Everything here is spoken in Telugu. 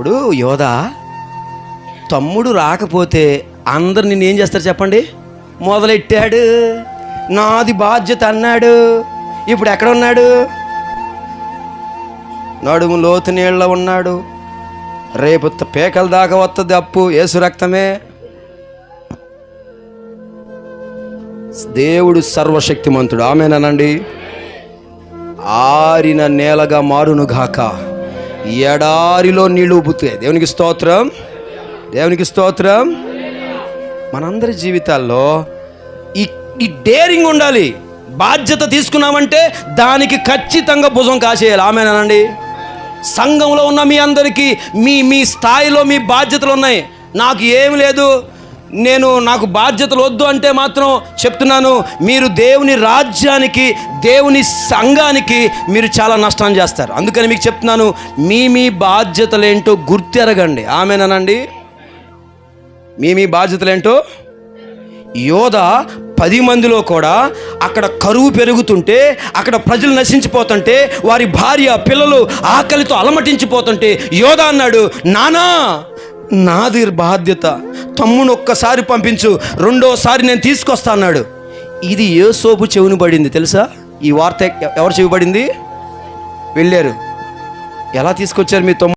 ఇప్పుడు యోధ తమ్ముడు రాకపోతే అందరు నిన్ను ఏం చేస్తారు చెప్పండి? మొదలెట్టాడు. నాది బాధ్యత అన్నాడు. ఇప్పుడు ఎక్కడ ఉన్నాడు నడుము లోతు నీళ్ళ ఉన్నాడు. రేపు పేకల దాకా వస్తుంది అప్పు ఏసు రక్తమే. దేవుడు సర్వశక్తిమంతుడు. ఆమెనండి ఆరిన నేలగా మారును గాక ఎడారిలో నీళ్ళు ఉబ్బుతాయి దేవునికి స్తోత్రం. దేవునికి స్తోత్రం. మనందరి జీవితాల్లో ఈ ఈ డేరింగ్ ఉండాలి. బాధ్యత తీసుకున్నామంటే దానికి ఖచ్చితంగా భుజం కాసేయాలి. ఆమెనండి సంఘంలో ఉన్న మీ అందరికీ మీ మీ స్థాయిలో మీ బాధ్యతలు ఉన్నాయి. నాకు ఏమి లేదు. నేను నాకు బాధ్యతలు వద్దు అంటే మాత్రం చెప్తున్నాను మీరు దేవుని రాజ్యానికి దేవుని సంఘానికి మీరు చాలా నష్టం చేస్తారు. అందుకని మీకు చెప్తున్నాను మీ మీ బాధ్యతలేంటో గుర్తెరగండి. ఆమెనండి మీ మీ బాధ్యతలు ఏంటో యోధ పది మందిలో కూడా అక్కడ కరువు పెరుగుతుంటే అక్కడ ప్రజలు నశించిపోతుంటే వారి భార్య పిల్లలు ఆకలితో అలమటించిపోతుంటే యోధ అన్నాడు నానా నాది బాధ్యత. తమ్ముని ఒక్కసారి పంపించు రెండోసారి నేను తీసుకొస్తా అన్నాడు. ఇది ఏ సోపు చెవుని పడింది తెలుసా? ఈ వార్త ఎవరు చెవి పడింది? వెళ్ళారు. ఎలా తీసుకొచ్చారు మీ తమ్ముడు?